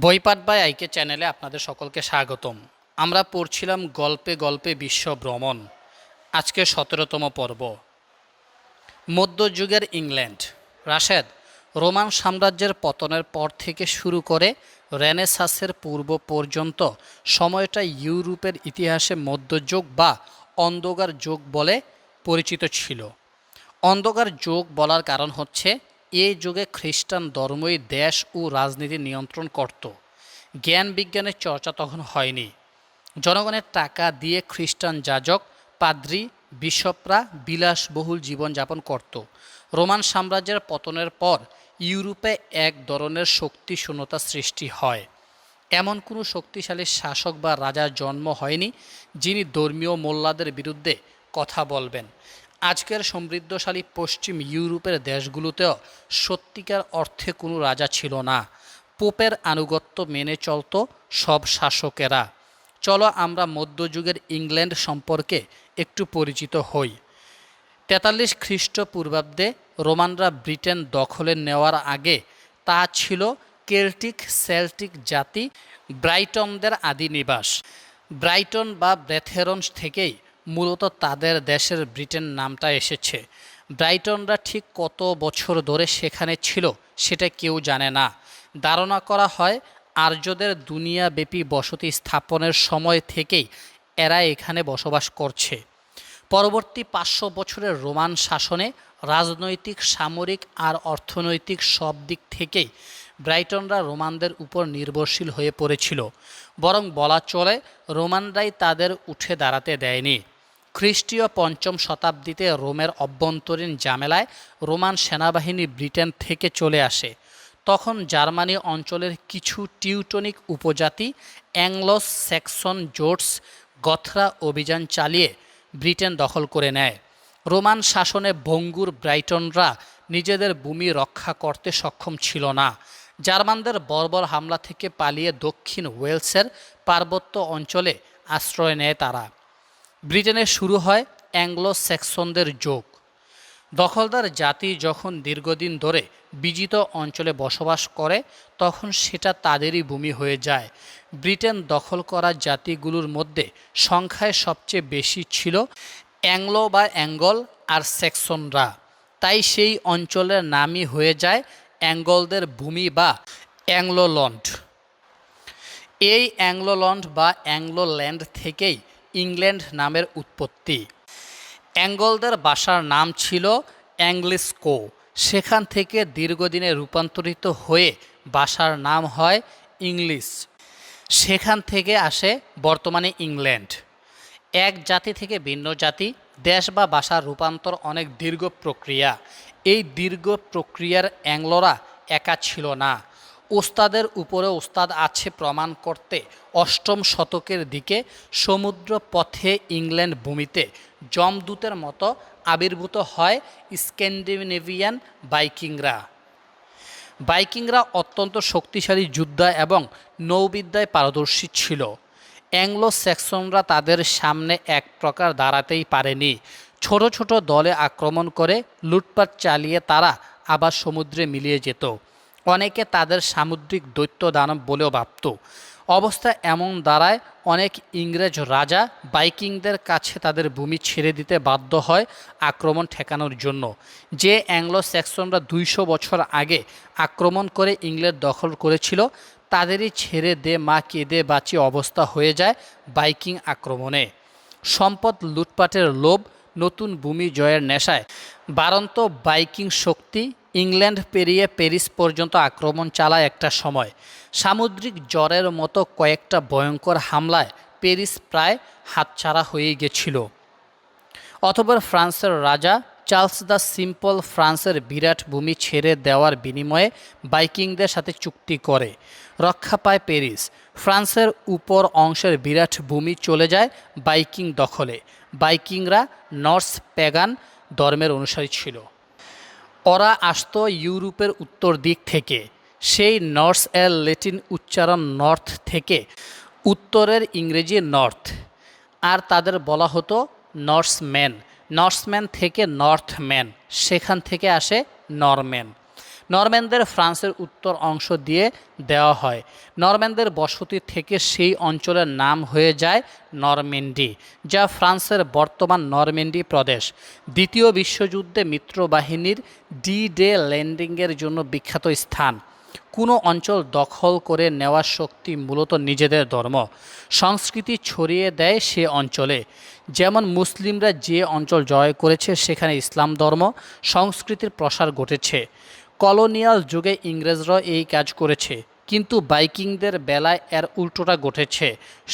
বইপাঠ by আইকে চ্যানেলে আপনাদের সকলকে স্বাগতম। আমরা পড়ছিলাম গল্পে গল্পে বিশ্ব ভ্রমণ, আজকে সতেরোতম পর্ব। মধ্যযুগের ইংল্যান্ড। রাশেদ, রোমান সাম্রাজ্যের পতনের পর থেকে শুরু করে রেনেসাসের পূর্ব পর্যন্ত সময়টা ইউরোপের ইতিহাসে মধ্যযুগ বা অন্ধকার যুগ বলে পরিচিত ছিল। অন্ধকার যুগ বলার কারণ হচ্ছে এই যুগে খ্রিস্টান ধর্মই দেশ ও রাজনীতি নিয়ন্ত্রণ করত। জ্ঞান বিজ্ঞানের চর্চা তখন হয়নি। জনগণের টাকা দিয়ে খ্রিস্টান যাজক, পাদ্রি, বিশপরা বিলাসবহুল জীবনযাপন করত। রোমান সাম্রাজ্যের পতনের পর ইউরোপে এক ধরনের শক্তি শূন্যতা সৃষ্টি হয়। এমন কোনো শক্তিশালী শাসক বা রাজার জন্ম হয়নি যিনি ধর্মীয় মোল্লাদের বিরুদ্ধে কথা বলবেন। আজকের সমৃদ্ধশালী পশ্চিম ইউরোপের দেশগুলোতেও সত্যিকার অর্থে কোনো রাজা ছিল না। পোপের আনুগত্য মেনে চলত সব শাসকেরা। চলো আমরা মধ্যযুগের ইংল্যান্ড সম্পর্কে একটু পরিচিত হই। তেতাল্লিশ খ্রিস্টপূর্বাব্দে রোমানরা ব্রিটেন দখলে নেওয়ার আগে তা ছিল কেল্টিক সেল্টিক জাতি ব্রাইটনদের আদি নিবাস ব্রাইটন বা ব্রেথেরন থেকেই মূলত তাদের দেশের ব্রিটেন নামটা এসেছে। ব্রাইটনরা ঠিক কত বছর ধরে সেখানে ছিল সেটা কেউ জানে না। ধারণা করা হয়, আর্যদের দুনিয়াব্যাপী বসতি স্থাপনের সময় থেকেই এরা এখানে বসবাস করছে। পরবর্তী পাঁচশো বছরের রোমান শাসনে রাজনৈতিক, সামরিক আর অর্থনৈতিক সব দিক থেকেই ব্রাইটনরা রোমানদের উপর নির্ভরশীল হয়ে পড়েছিল। বরং বলা চলে, রোমানরাই তাদের উঠে দাঁড়াতে দেয়নি। খ্রিস্টীয় পঞ্চম শতাব্দীতে রোমের অভ্যন্তরীণ ঝামেলায় রোমান সেনাবাহিনী ব্রিটেন থেকে চলে আসে। তখন জার্মানি অঞ্চলের কিছু টিউটনিক উপজাতি অ্যাংলোস স্যাক্সন জোটস, গথরা অভিযান চালিয়ে ব্রিটেন দখল করে নেয়। রোমান শাসনে ভঙ্গুর ব্রাইটনরা নিজেদের ভূমি রক্ষা করতে সক্ষম ছিল না। জার্মানদের বর্বর হামলা থেকে পালিয়ে দক্ষিণ ওয়েলসের পার্বত্য অঞ্চলে আশ্রয় নেয় তারা। ব্রিটেনে শুরু হয় অ্যাংলো স্যাক্সনদের যোগ। দখলদার জাতি যখন দীর্ঘদিন ধরে বিজিত অঞ্চলে বসবাস করে, তখন সেটা তাদেরই ভূমি হয়ে যায়। ব্রিটেন দখল করা জাতিগুলোর মধ্যে সংখ্যায় সবচেয়ে বেশি ছিল অ্যাংলো বা অ্যাঙ্গল আর সেক্সনরা তাই সেই অঞ্চলের নামই হয়ে যায় অ্যাঙ্গলদের ভূমি বা অ্যাংলোলন্ড। এই অ্যাংলোলন্ড বা অ্যাংলোল্যান্ড থেকেই ইংল্যান্ড নামের উৎপত্তি। অ্যাঙ্গলদের বাসার নাম ছিল অ্যাংলিস্কো। সেখান থেকে দীর্ঘদিনে রূপান্তরিত হয়ে বাসার নাম হয় ইংলিশ। সেখান থেকে আসে বর্তমানে ইংল্যান্ড। এক জাতি থেকে ভিন্ন জাতি, দেশ বা ভাষার রূপান্তর অনেক দীর্ঘ প্রক্রিয়া। এই দীর্ঘ প্রক্রিয়ার অ্যাংলোরা একা ছিল না। ওস্তাদের উপরে ওস্তাদ আছে প্রমাণ করতে অষ্টম শতকের দিকে সমুদ্র পথে ইংল্যান্ড ভূমিতে জমদূতের মতো আবির্ভূত হয় স্ক্যান্ডিনেভিয়ান বাইকিংরা বাইকিংরা অত্যন্ত শক্তিশালী যোদ্ধা এবং নৌবিদ্যায় পারদর্শী ছিল। অ্যাংলো স্যাক্সনরা তাদের সামনে এক প্রকার দাঁড়াতেই পারেনি। ছোট ছোট দলে আক্রমণ করে লুটপাট চালিয়ে তারা আবার সমুদ্রে মিলিয়ে যেত। অনেকে তাদের সামুদ্রিক দৈত্য দানব বলেও ভাবত। অবস্থা এমন দাঁড়ায়, অনেক ইংরেজ রাজা বাইকিংদের কাছে তাদের ভূমি ছেড়ে দিতে বাধ্য হয় আক্রমণ ঠেকানোর জন্য। যে অ্যাংলো স্যাক্সনরা দুইশো বছর আগে আক্রমণ করে ইংল্যান্ড দখল করেছিল, তাদেরই ছেড়ে দে, মা কেঁদে বাঁচি অবস্থা হয়ে যায় বাইকিং আক্রমণে। সম্পদ লুটপাটের লোভ নতুন ভূমি জয়ের নেশায়। বারন্ত বাইকিং শক্তি ইংল্যান্ড পেরিয়ে প্যারিস পর্যন্ত আক্রমণ চালায় একটা সময়। সামুদ্রিক জ্বরের মতো কয়েকটা ভয়ঙ্কর হামলায় প্যারিস প্রায় হাতছাড়া হয়ে গেছিল। অতপর ফ্রান্সের রাজা চার্লস দ্য সিম্পল ফ্রান্সের বিরাট ভূমি ছেড়ে দেওয়ার বিনিময়ে বাইকিংদের সাথে চুক্তি করে। রক্ষা পায় প্যারিস। ফ্রান্সের উপর অংশের বিরাট ভূমি চলে যায় বাইকিং দখলে। বাইকিংরা নর্স প্যাগান ধর্মের অনুসারী ছিল। ওরা আসত ইউরোপের উত্তর দিক থেকে, সেই নর্স এর লেটিন উচ্চারণ নর্থ থেকে উত্তরের ইংরেজি নর্থ। আর তাদের বলা হতো নর্সম্যান নর্সম্যান থেকে নর্থম্যান, সেখান থেকে আসে নরম্যান। নরম্যানদের ফ্রান্সের উত্তর অংশ দিয়ে দেওয়া হয়। নরম্যানদের বসতি থেকে সেই অঞ্চলের নাম হয়ে যায় নরমেন্ডি, যা ফ্রান্সের বর্তমান নরমেন্ডি প্রদেশ। দ্বিতীয় বিশ্বযুদ্ধে মিত্রবাহিনীর ডি ডে ল্যান্ডিংয়ের জন্য বিখ্যাত স্থান। কোনো অঞ্চল দখল করে নেওয়ার শক্তি মূলত নিজেদের ধর্ম। সংস্কৃতি ছড়িয়ে দেয় সে অঞ্চলে। যেমন মুসলিমরা যে অঞ্চল জয় করেছে সেখানে ইসলাম ধর্ম, সংস্কৃতির প্রসার ঘটেছে। কলোনিয়াল যুগে ইংরেজরা এই কাজ করেছে, কিন্তু বাইকিংদের বেলায় এর উল্টোটা ঘটেছে।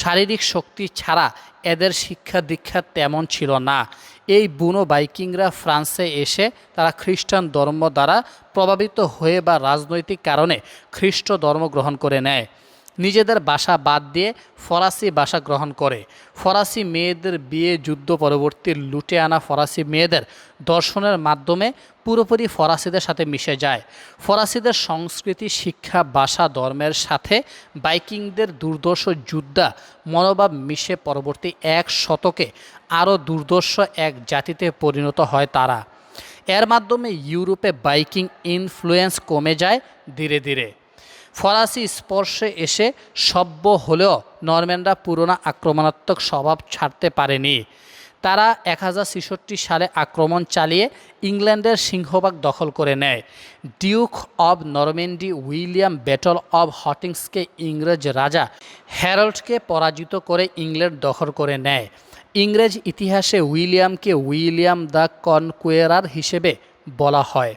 শারীরিক শক্তি ছাড়া এদের শিক্ষা দীক্ষা তেমন ছিল না। এই বুনো বাইকিংরা ফ্রান্সে এসে তারা খ্রিস্টান ধর্ম দ্বারা প্রভাবিত হয়ে বা রাজনৈতিক কারণে খ্রিস্ট ধর্ম গ্রহণ করে নেয়। নিজেদের বাসা বাদ দিয়ে ফরাসি ভাষা গ্রহণ করে। ফরাসি মেয়েদের বিয়ে যুদ্ধ পরবর্তী লুটে আনা ফরাসি মেয়েদের দর্শনের মাধ্যমে পুরোপুরি ফরাসিদের সাথে মিশে যায়। ফরাসিদের সংস্কৃতি, শিক্ষা ভাষা ধর্মের সাথে বাইকিংদের দুর্দর্শ যুদ্ধা মনোভাব মিশে পরবর্তী এক শতকে আরও দুর্দর্শ এক জাতিতে পরিণত হয় তারা। এর মাধ্যমে ইউরোপে বাইকিং ইনফ্লুয়েন্স কমে যায় ধীরে ধীরে। ফরাসি স্পর্শে এসে সভ্য হলেও নরম্যানরা পুরোনো আক্রমণাত্মক স্বভাব ছাড়তে পারেনি। তারা এক হাজার ছেষট্টি সালে আক্রমণ চালিয়ে ইংল্যান্ডের সিংহভাগ দখল করে নেয়। Duke of Normandy William battle of হটিংসকে ইংরেজ রাজা হ্যারল্ডকে পরাজিত করে ইংল্যান্ড দখল করে নেয়। ইংরেজ ইতিহাসে উইলিয়ামকে উইলিয়াম দ্য কনকুয়েরার হিসেবে বলা হয়।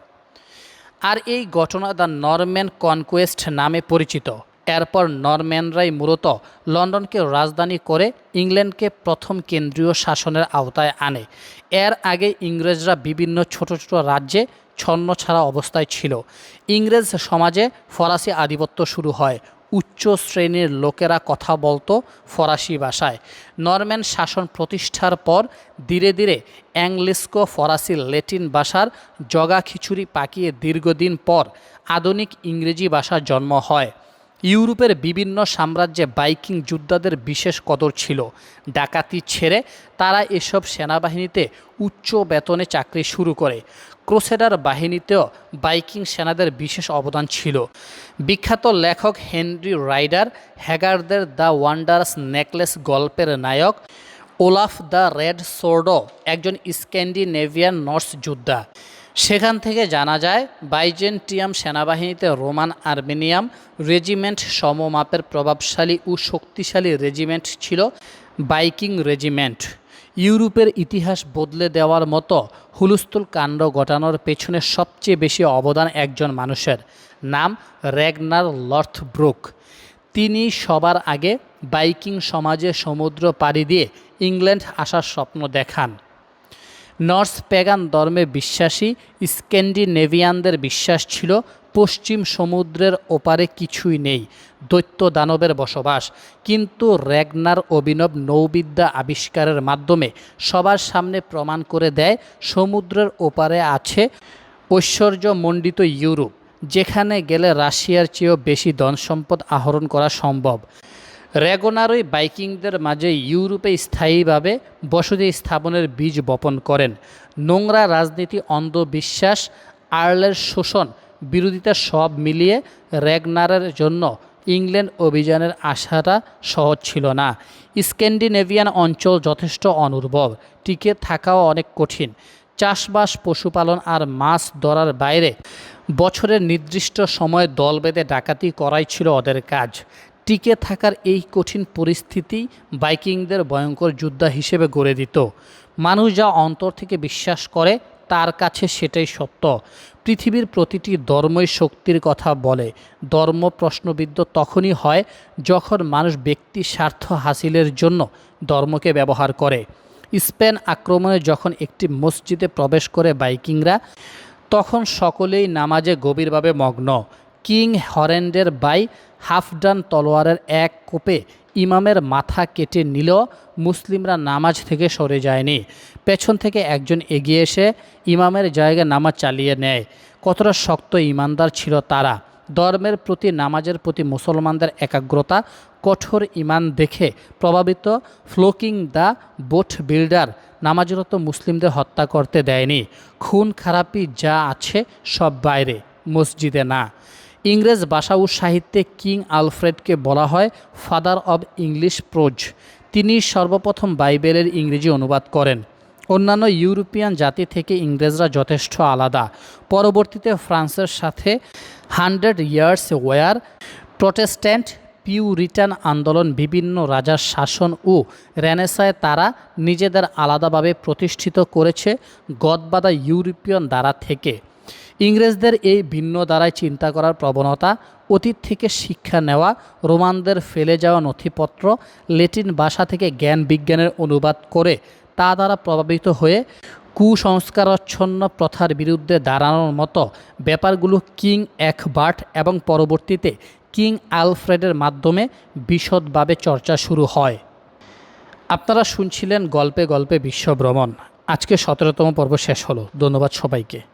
আর এই ঘটনা দ্য নরম্যান কনকোয়েস্ট নামে পরিচিত। এরপর নরম্যানরাই মূলত লন্ডনকে রাজধানী করে ইংল্যান্ডকে প্রথম কেন্দ্রীয় শাসনের আওতায় আনে। এর আগে ইংরেজরা বিভিন্ন ছোট ছোট রাজ্যে ছন্ন ছাড়া অবস্থায় ছিল। ইংরেজ সমাজে ফরাসি আধিপত্য শুরু হয়। উচ্চ শ্রেণির লোকেরা কথা বলতো ফরাসি ভাষায়। নরম্যান শাসন প্রতিষ্ঠার পর ধীরে ধীরে অ্যাংলিস্কো, ফরাসি, ল্যাটিন ভাষার জগা খিচুড়ি পাকিয়ে দীর্ঘদিন পর আধুনিক ইংরেজি ভাষার জন্ম হয়। ইউরোপের বিভিন্ন সাম্রাজ্যে বাইকিং যোদ্ধাদের বিশেষ কদর ছিল। ডাকাতি ছেড়ে তারা এসব সেনাবাহিনীতে উচ্চ বেতনে চাকরি শুরু করে। ক্রোসেডার বাহিনীতেও বাইকিং সেনাদের বিশেষ অবদান ছিল। বিখ্যাত লেখক হেনরি রাইডার, হ্যাগারদের দ্য ওয়ান্ডার্স নেকলেস গল্পের নায়ক, ওলাফ দ্য রেড সোর্ডো একজন স্ক্যান্ডিনেভিয়ান নর্স যোদ্ধা। সেখান থেকে জানা যায়, বাইজেন্টিয়াম সেনাবাহিনীতে রোমান আর্মেনিয়াম রেজিমেন্ট সমমাপের প্রভাবশালী ও শক্তিশালী রেজিমেন্ট ছিল, বাইকিং রেজিমেন্ট। ইউরোপের ইতিহাস বদলে দেওয়ার মতো হুলস্থুল কাণ্ড ঘটানোর পেছনে সবচেয়ে বেশি অবদান একজন মানুষের নাম র্যাগনার লর্থব্রুক তিনি সবার আগে বাইকিং সমাজে সমুদ্র পাড়ি দিয়ে ইংল্যান্ড আসার স্বপ্ন দেখান। নর্স প্যাগান ধর্মে বিশ্বাসী স্ক্যান্ডিনেভিয়ানদের বিশ্বাস ছিল পশ্চিম সমুদ্রের ওপারে কিছুই নেই দৈত্য দানবের বসবাস। কিন্তু র্যাগনার অভিনব নৌবিদ্যা আবিষ্কারের মাধ্যমে সবার সামনে প্রমাণ করে দেয়, সমুদ্রের ওপারে আছে ঐশ্বর্যমণ্ডিত ইউরোপ, যেখানে গেলে রাশিয়ার চেয়েও বেশি ধন সম্পদ আহরণ করা সম্ভব। র্যাগনারই বাইকিংদের মাঝে ইউরোপে স্থায়ীভাবে বসতি স্থাপনের বীজ বপন করেন। নোংরা রাজনীতি, অন্ধবিশ্বাস, আর্লের শোষণ বিরোধিতা সব মিলিয়ে র্যাগনারের জন্য ইংল্যান্ড অভিযানের আশাটা সহজ ছিল না। স্ক্যান্ডিনেভিয়ান অঞ্চল যথেষ্ট অনুর্বর, টিকে থাকাও অনেক কঠিন। চাষবাস, পশুপালন আর মাছ ধরার বাইরে বছরের নির্দিষ্ট সময় দল বেঁধে ডাকাতি করাই ছিল ওদের কাজ। টিকে থাকার এই কঠিন পরিস্থিতি বাইকিংদের ভয়ঙ্কর যোদ্ধা হিসেবে গড়ে দিত। মানুষ যা অন্তর থেকে বিশ্বাস করে তার কাছে সেটাই সত্য। পৃথিবীর প্রতিটি ধর্মই শক্তির কথা বলে। ধর্ম প্রশ্নবিদ্ধ তখনই হয় যখন মানুষ ব্যক্তি স্বার্থ হাসিলের জন্য ধর্মকে ব্যবহার করে। স্পেন আক্রমণে যখন একটি মসজিদে প্রবেশ করে বাইকিংরা, তখন সকলেই নামাজে গভীরভাবে মগ্ন। কিং হরেন্ডের বাই হাফডান তলোয়ারের এক কোপে ইমামের মাথা কেটে নিলেও মুসলিমরা নামাজ থেকে সরে যায়নি। পেছন থেকে একজন এগিয়ে এসে ইমামের জায়গায় নামাজ চালিয়ে নেয়। কতটা শক্ত ইমানদার ছিল তারা। ধর্মের প্রতি, নামাজের প্রতি মুসলমানদের একাগ্রতা, কঠোর ইমান দেখে প্রভাবিত ফ্লোকিং দ্য বোট বিল্ডার নামাজরত মুসলিমদের হত্যা করতে দেয়নি। খুন খারাপি যা আছে সব বাইরে, মসজিদে না। ইংরেজ ভাষা ও সাহিত্যে কিং আলফ্রেডকে বলা হয় ফাদার অব ইংলিশ প্রোজ তিনি সর্বপ্রথম বাইবেলের ইংরেজি অনুবাদ করেন। অন্যান্য ইউরোপিয়ান জাতি থেকে ইংরেজরা যথেষ্ট আলাদা। পরবর্তীতে ফ্রান্সের সাথে hundred years war, Protestant Puritan আন্দোলন, বিভিন্ন রাজার শাসন ও রেনেসায় তারা নিজেদের আলাদাভাবে প্রতিষ্ঠিত করেছে গদবাদা ইউরোপিয়ান দ্বারা থেকে। ইংরেজদের এই ভিন্ন দ্বারায় চিন্তা করার প্রবণতা, অতীত থেকে শিক্ষা নেওয়া, রোমানদের ফেলে যাওয়া নথিপত্র, লেটিন ভাষা থেকে জ্ঞান বিজ্ঞানের অনুবাদ করে তা দ্বারা প্রভাবিত হয়ে কুসংস্কারচ্ছন্ন প্রথার বিরুদ্ধে দাঁড়ানোর মতো ব্যাপারগুলো কিং একবার্ট এবং পরবর্তীতে কিং আলফ্রেডের মাধ্যমে বিশদভাবে চর্চা শুরু হয়। আপনারা শুনছিলেন গল্পে গল্পে বিশ্বভ্রমণ। আজকে সতেরোতম পর্ব শেষ হলো। ধন্যবাদ সবাইকে।